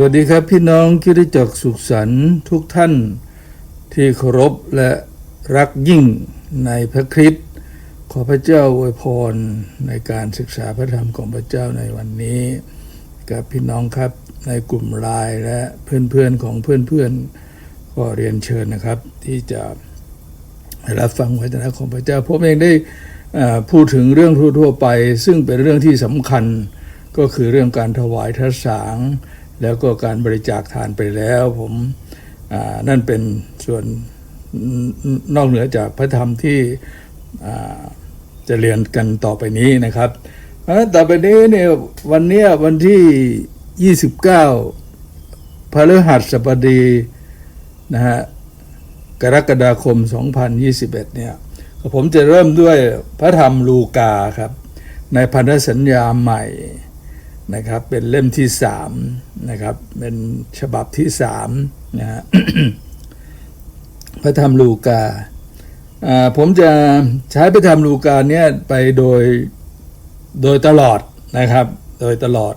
สวัสดีครับพี่น้องคริจักสุขสันต์ทุกท่านที่เคารพและรักยิ่งในพระคริสต์ขอพระเจ้าอวยพรในการศึกษาพระธรรมของพระเจ้าในวันนี้กับพี่น้องครับในกลุ่มไลน์และเพื่อนๆของเพื่อนๆก็เรียนเชิญนะครับ ที่จะรับฟังวจนะของพระเจ้าผมเองได้พูดถึงเรื่องทั่วๆไป ซึ่งเป็นเรื่องที่สำคัญก็คือเรื่องการถวายทศสาง แล้วก็การบริจาคทานไปแล้ว ผมนั่นเป็นส่วนนอกเหนือจากพระธรรมที่จะเรียนกันต่อไปนี้นะครับเพราะฉะนั้นต่อไปนี้เนี่ยวันนี้วันที่ 29พฤหัสบดีนะฮะกรกฎาคม 2021 เนี่ยผมจะเริ่มด้วยพระธรรมลูกาครับ ในพันธสัญญาใหม่ นะครับเป็นเล่มที่สามนะครับเป็นฉบับที่สามนะฮะพระธรรมลูกาผมจะใช้พระธรรมลูกาเนี่ยไปโดยโดยตลอดนะครับ โดยตลอด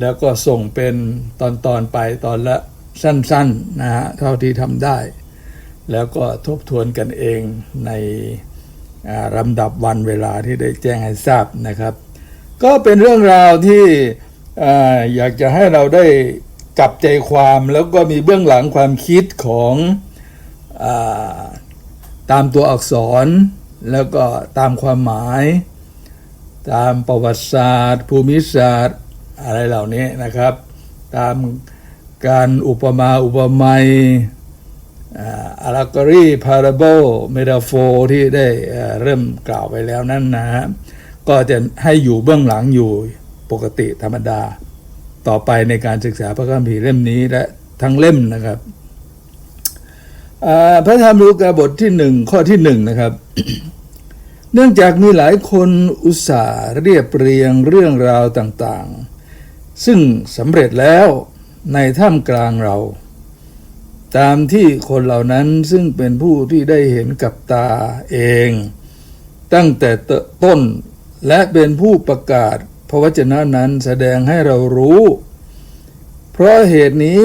แล้วก็ส่งเป็นตอนตอนไปตอนละสั้นๆนะฮะเท่าที่ทำได้ แล้วก็ทบทวนกันเองในลำดับวันเวลาที่ได้แจ้งให้ทราบนะครับ ก็เป็นเรื่องราวที่ออยากจะให้เราได้จับใจความแล้วก็มีเบื้องหลังความคิดของอตามตัวอักษร แล้วก็ตามความหมาย ตามประวัติศาสตร์ ภูมิศาสตร์ อะไรเหล่านี้นะครับ ตามการอุปมาอุปไมยอารักอรีพาราโบเมตาโฟที่ได้เอ่อเริ่มกล่าวไปแล้วนั่นนะฮะ ก็จะให้อยู่เบื้องหลังอยู่ปกติธรรมดา ต่อไปในการศึกษาพระคัมภีร์เล่มนี้และทั้งเล่มนะครับพระธรรมลูกาบทที่หนึ่งข้อที่หนึ่งนะครับ เนื่องจากมีหลายคนอุตส่าห์เรียบเรียงเรื่องราวต่างๆ ซึ่งสำเร็จแล้วในท่ามกลางเรา ตามที่คนเหล่านั้นซึ่งเป็นผู้ที่ได้เห็นกับตาเอง ตั้งแต่ต้น และเป็นผู้ประกาศพระวจนะนั้นแสดงให้เรารู้ เพราะเหตุนี้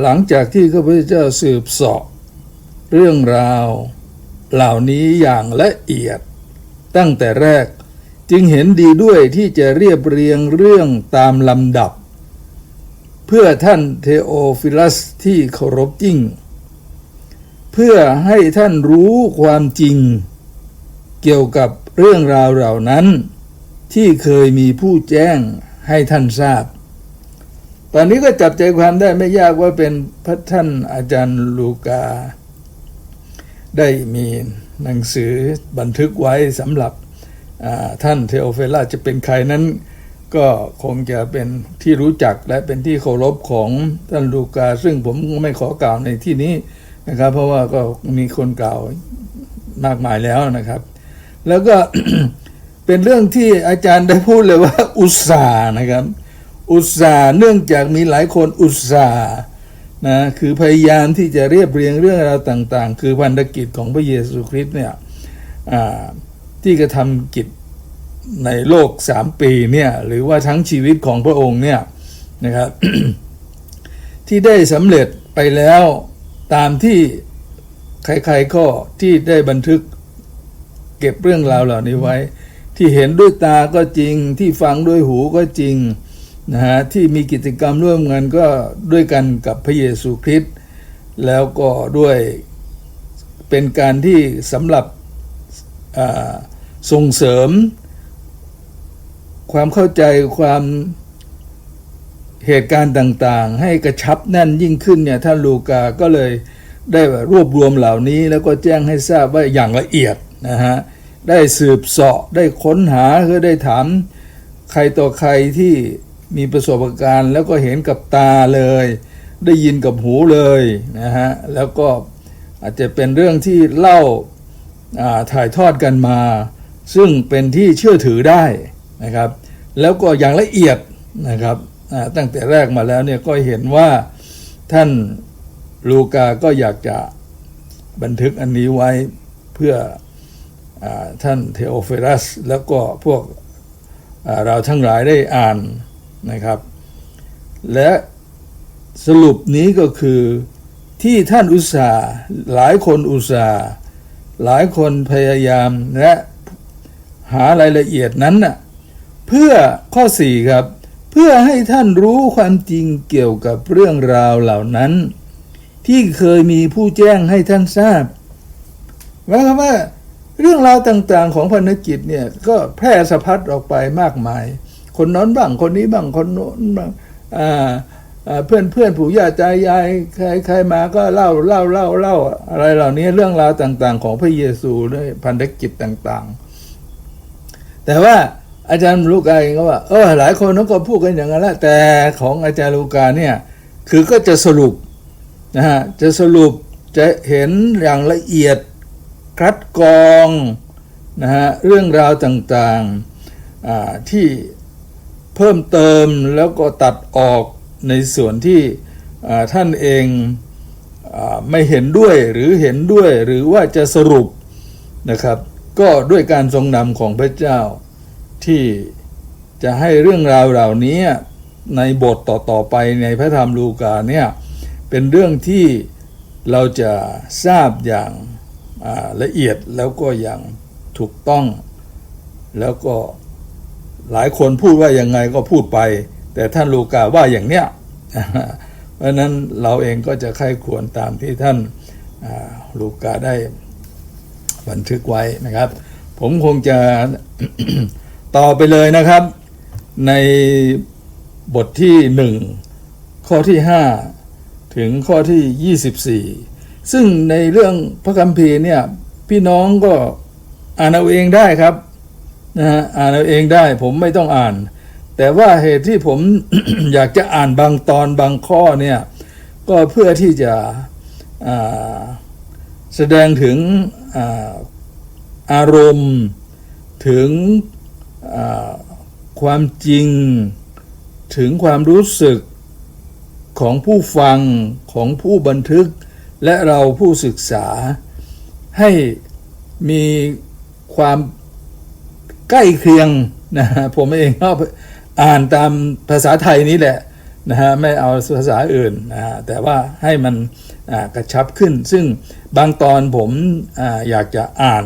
หลังจากที่ข้าพเจ้าสืบสาะเรื่องราว เหล่านี้อย่างละเอียด ตั้งแต่แรกจึงเห็นดีด้วยที่จะเรียบเรียงเรื่องตามลำดับ เพื่อท่านเทโอฟิลัสที่เคารพยิ่ง เพื่อให้ท่านรู้ความจริง เกี่ยวกับเรื่องราวเหล่านั้น ที่เคยมีผู้แจ้งให้ท่านทราบ ตอนนี้ก็จับใจความได้ไม่ยากว่าเป็นพระท่านอาจารย์ลูกา ได้มีหนังสือบันทึกไว้สำหรับท่านเทโอเฟล่าจะเป็นใครนั้น ก็คงจะเป็นที่รู้จักและเป็นที่เคารพของท่านลูกา ซึ่งผมไม่ขอกล่าวในที่นี้นะครับ เพราะว่าก็มีคนกล่าวมากมายแล้วนะครับ แล้วก็ เป็นเรื่องที่อาจารย์ได้พูดเลยว่า อุตส่าห์นะครับ อุตส่าห์เนื่องจากมีหลายคนอุตส่าห์นะคือพยายามที่จะเรียบเรียงเรื่องราวต่าง ๆ คือพันธกิจของพระเยซูคริสต์เนี่ยที่กระทำกิจในโลกสามปีเนี่ยหรือว่าทั้งชีวิตของพระองค์เนี่ยนะครับ ที่ได้สำเร็จไปแล้วตามที่ใครๆก็ที่ได้บันทึกเก็บเรื่องราวเหล่านี้ไว้ ที่เห็นด้วยตาก็จริง ที่ฟังด้วยหูก็จริงนะฮะที่มีกิจกรรมร่วมกันก็ด้วยกันกับพระเยซูคริสต์แล้วก็ด้วยเป็นการที่สำหรับส่งเสริม ความเข้าใจความเหตุการณ์ต่างๆ ให้กระชับแน่นยิ่งขึ้นเนี่ยท่านลูกาก็เลยได้รวบรวมเหล่านี้แล้วก็แจ้งให้ทราบว่าอย่างละเอียดนะฮะ ได้สืบเสาะได้ค้นหาคือได้ถามใครต่อใครที่มีประสบการณ์ แล้วก็เห็นกับตาเลย ได้ยินกับหูเลยนะฮะแล้วก็อาจจะเป็นเรื่องที่เล่าาถ่ายทอดกันมา ซึ่งเป็นที่เชื่อถือได้นะครับ แล้วก็อย่างละเอียดนะครับตั้งแต่แรกมาแล้วเนี่ยก็เห็นว่าท่านลูกาก็อยากจะบันทึกอันนี้ไว้เพื่อ ท่านเทโอเฟรัส แล้วก็พวกเราทั้งหลายได้อ่านนะครับ และสรุปนี้ก็คือที่ท่านอุตสาห์หลายคนอุตสาห์หลายคนพยายามและหารายละเอียดนั้นน่ะเพื่อข้อสี่ครับ เพื่อให้ท่านรู้ความจริงเกี่ยวกับเรื่องราวเหล่านั้น ที่เคยมีผู้แจ้งให้ท่านทราบหมายความว่า เรื่องราวต่างๆของพันธกิจเนี่ยก็แพร่สะพัดออกไปมากมาย คนน้นบ้างคนนี้บ้างคนโน้นบ้างเพื่อนเพื่อนผู้ญาติใจยายใครใครมาก็เล่าเล่าเล่าเล่าอะไรเหล่านี้เรื่องราวต่าง ๆ ของพระเยซูด้วยพันธกิจต่างๆ แต่ว่าอาจารย์ลูกาเองก็ว่าเออหลายคนเขาก็พูดกันอย่างนั้นแหละแต่ของอาจารย์ลูกาเนี่ยคือก็จะสรุปนะฮะจะสรุปจะเห็นอย่างละเอียด คัดกรองนะฮะเรื่องราวต่างๆที่เพิ่มเติมแล้วก็ตัดออกในส่วนที่ท่านเองอไม่เห็นด้วยหรือเห็นด้วยหรือว่าจะสรุปนะครับ ก็ด้วยการทรงนำของพระเจ้าที่จะให้เรื่องราวเหล่านี้ในบทต่อๆไปในพระธรรมลูกาเนี่ยเป็นเรื่องที่เราจะทราบอย่าง ละเอียดแล้วก็อย่างถูกต้องแล้วก็หลายคนพูดว่ายังไงก็พูดไป แต่ท่านลูกาว่าอย่างเนี้ยเพราะนั้นเราเองก็จะใคร่ควรตามที่ท่านลูกาได้บันทึกไว้นะครับ ผมคงจะต่อไปเลยนะครับ ในบทที่หนึ่งข้อที่ห้าถึงข้อที่ยี่สิบสี่ ซึ่งในเรื่องพระคัมภีร์เนี่ยพี่น้องก็อ่านเอาเองได้ครับนะฮะอ่านเอาเองได้ผมไม่ต้องอ่าน แต่ว่าเหตุที่ผม อยากจะอ่านบางตอนบางข้อเนี่ยก็เพื่อที่จะแสดงถึงอาอารมณ์ถึงความจริง ถึงความรู้สึกของผู้ฟังของผู้บันทึก และเราผู้ศึกษาให้มีความใกล้เคียงนะฮะผมเองก็อ่านตามภาษาไทยนี้แหละนะฮะไม่เอาภาษาอื่นนะฮะแต่ว่าให้มันกระชับขึ้น ซึ่งบางตอนผมออยากจะอ่าน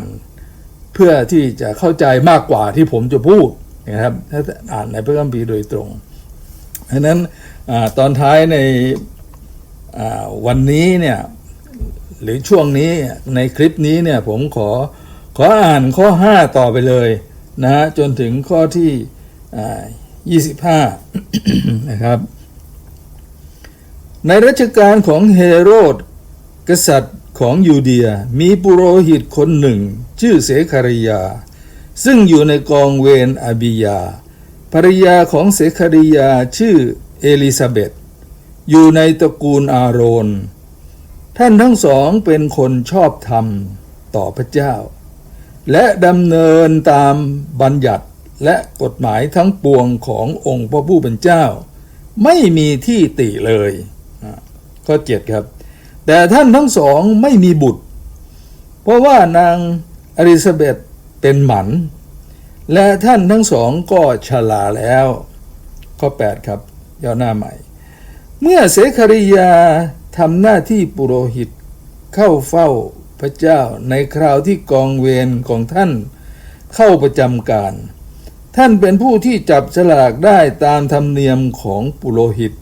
เพื่อที่จะเข้าใจมากกว่าที่ผมจะพูดนะครับถ้าอ่านในพระคัมภีร์โดยตรงเพราะนั้นอตอนท้ายในวันนี้เนี่ย หรือช่วงนี้ในคลิปนี้เนี่ยผมขอขออ่านข้อ 5 ต่อไปเลยนะฮะจนถึงข้อที่อ่า25 นะครับ ในรัชกาลของเฮโรด กษัตริย์ของยูเดียมีปุโรหิตคนหนึ่ง ชื่อเสคาริยา ซึ่งอยู่ในกองเวนอาบิยาภรรยาของเสคาริยาชื่อเอลิซาเบธอยู่ในตระกูลอาโรน ท่านทั้งสองเป็นคนชอบธรรมต่อพระเจ้า และดำเนินตามบัญญัติและกฎหมายทั้งปวงขององค์พระผู้เป็นเจ้า ไม่มีที่ติเลยข้อเจ็ดครับ แต่ท่านทั้งสองไม่มีบุตร เพราะว่านางอลิซาเบธเป็นหมัน และท่านทั้งสองก็ชราแล้ว ข้อ 8 ครับย่อหน้าใหม่ เมื่อเสคาริยา ทำหน้าที่ปุโรหิต เข้าเฝ้าพระเจ้าในคราวที่กองเวรของท่านเข้าประจำการ ท่านเป็นผู้ที่จับฉลากได้ตามธรรมเนียมของปุโรหิต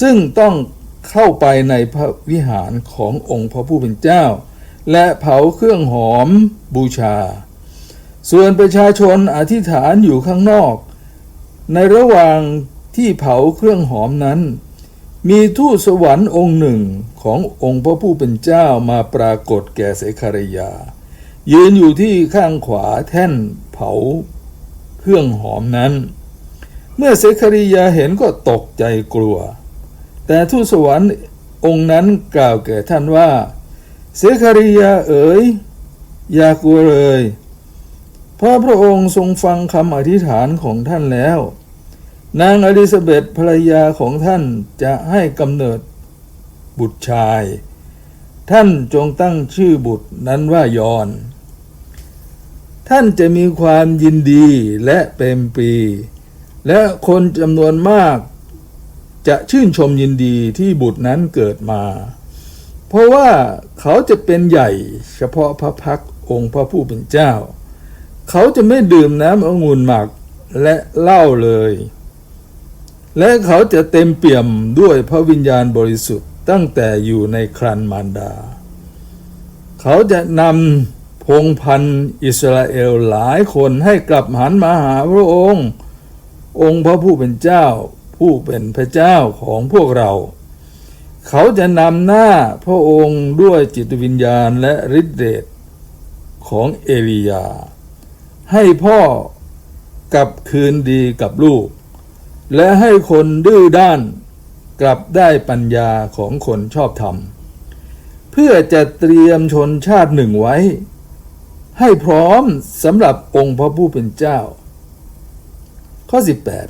ซึ่งต้องเข้าไปในพระวิหารขององค์พระผู้เป็นเจ้า และเผาเครื่องหอมบูชา ส่วนประชาชนอธิษฐานอยู่ข้างนอก ในระหว่างที่เผาเครื่องหอมนั้น มีทูตสวรรค์องค์หนึ่งขององค์พระผู้เป็นเจ้ามาปรากฏแก่เสคารยา ยืนอยู่ที่ข้างขวาแท่นเผาเครื่องหอมนั้น เมื่อเสคาริยาเห็นก็ตกใจกลัว แต่ทูตสวรรค์องค์นั้นกล่าวแก่ท่านว่า เสคาริยาเอ๋ยอย่ากลัวเลย เพราะพระองค์ทรงฟังคำอธิษฐานของท่านแล้ว นางอลิซาเบธภรรยาของท่านจะให้กำเนิดบุตรชาย ท่านจงตั้งชื่อบุตรนั้นว่ายอน ท่านจะมีความยินดีและเป็นปี และคนจำนวนมาก จะชื่นชมยินดีที่บุตรนั้นเกิดมา เพราะว่าเขาจะเป็นใหญ่เฉพาะพระพักองค์พระผู้เป็นเจ้า เขาจะไม่ดื่มน้ำองุ่นหมักและเหล้าเลย และเขาจะเต็มเปี่ยมด้วยพระวิญญาณบริสุทธิ์ตั้งแต่อยู่ในครันมารดา เขาจะนำพงพันอิสราเอลหลายคนให้กลับหันมาหาพระองค์ องค์พระผู้เป็นเจ้า ผู้เป็นพระเจ้าของพวกเรา เขาจะนำหน้าพระองค์ด้วยจิตวิญญาณและฤทธิเดชของเอลียา ให้พ่อกลับคืนดีกับลูก และให้คนดื้อด้านกลับได้ปัญญาของคนชอบธรรม เพื่อจะเตรียมชนชาติหนึ่งไว้ ให้พร้อมสำหรับองค์พระผู้เป็นเจ้า ข้อ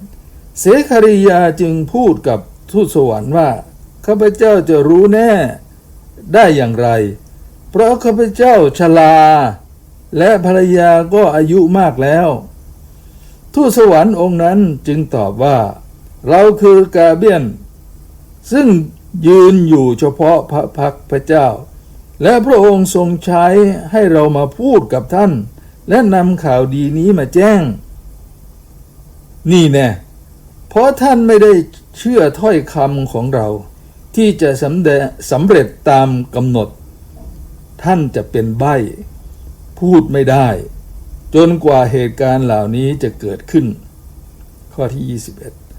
18 เสคาริยาจึงพูดกับทูตสวรรค์ว่าข้าพเจ้าจะรู้แน่ได้อย่างไร เพราะข้าพเจ้าชราและภรรยาก็อายุมากแล้ว ทูตสวรรค์องค์นั้นจึงตอบว่า เราคือกาเบียน ซึ่งยืนอยู่เฉพาะพระพักพระเจ้า และพระองค์ทรงใช้ให้เรามาพูดกับท่าน และนำข่าวดีนี้มาแจ้ง นี่แน่เพราะท่านไม่ได้เชื่อถ้อยคำของเรา ที่จะสำเร็จสำเร็จตามกำหนด ท่านจะเป็นใบ้ พูดไม่ได้ จนกว่าเหตุการณ์เหล่านี้จะเกิดขึ้น ข้อที่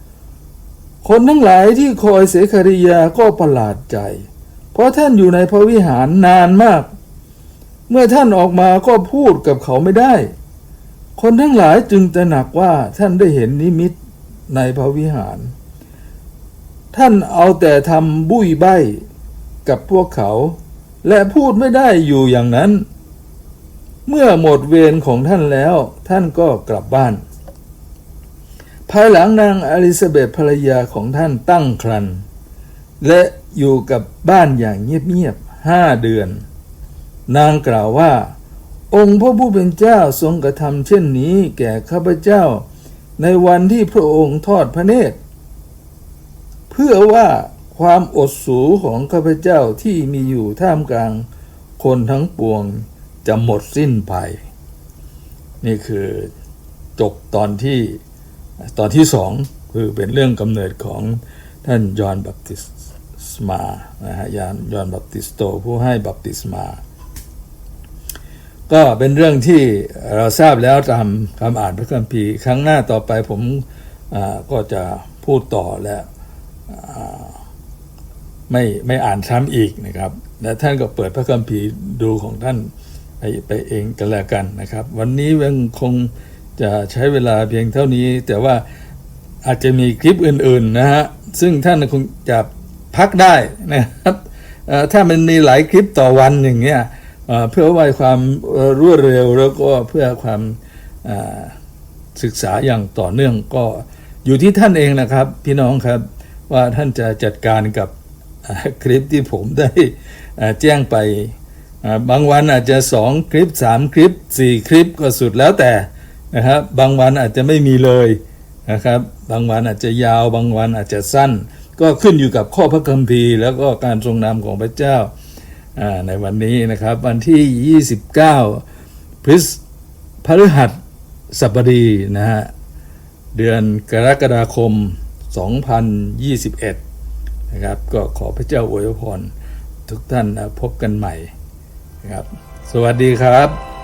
21 คนทั้งหลายที่คอยเสคาริยาก็ประหลาดใจ เพราะท่านอยู่ในพระวิหารนานมาก เมื่อท่านออกมาก็พูดกับเขาไม่ได้ คนทั้งหลายจึงตระหนักว่าท่านได้เห็นนิมิตในพระวิหาร ท่านเอาแต่ทำบุยใบกับพวกเขา และพูดไม่ได้อยู่อย่างนั้น เมื่อหมดเวรของท่านแล้ว ท่านก็กลับบ้าน ภายหลังนางอลิซาเบธภรรยาของท่านตั้งครรภ์และอยู่กับบ้านอย่างเงียบๆห้าเดือน นางกล่าวว่า องค์พระผู้เป็นเจ้าทรงกระทำเช่นนี้แก่ข้าพเจ้า ในวันที่พระองค์ทอดพระเนตร เพื่อว่าความอดสูของข้าพเจ้าที่มีอยู่ท่ามกลางคนทั้งปวง จะหมดสิ้นไป นี่คือจบตอนที่ตอนที่สองคือเป็นเรื่องกำเนิดของท่านยอห์นบัพติสมานะฮะยานยอห์นบัพติสโตผู้ให้บัพติศมา ก็เป็นเรื่องที่เราทราบแล้วตามคำอ่านพระคัมภีร์ครั้งหน้าต่อไปผมก็จะพูดต่อและไม่ไม่อ่านซ้ำอีกนะครับ และท่านก็เปิดพระคัมภีร์ดูของท่าน ไปเองกันแล้วกันนะครับ วันนี้ยังคงจะใช้เวลาเพียงเท่านี้ แต่ว่าอาจจะมีคลิปอื่นๆนะฮะซึ่งท่านคงจะพักได้นะครับถ้ามันมีหลายคลิปต่อวันอย่างเงี้ยเพื่อไว้ความรวดเร็วแล้วก็เพื่อความศึกษาอย่างต่อเนื่องก็อยู่ที่ท่านเองนะครับ พี่น้องครับว่าท่านจะจัดการกับคลิปที่ผมได้แจ้งไป บางวันอาจจะสองคลิปสามคลิปสี่คลิปก็สุดแล้วแต่นะครับบางวันอาจจะไม่มีเลยนะครับบางวันอาจจะยาวบางวันอาจจะสั้น ก็ขึ้นอยู่กับข้อพระคัมภีร์ แล้วก็การทรงนำของพระเจ้าในวันนี้นะครับวันที่ 29 พฤษพฤหัสบดีนะฮะเดือนกรกฎาคม 2021 นะครับก็ขอพระเจ้าอวยพรทุกท่านนะพบกันใหม่ ครับ สวัสดีครับ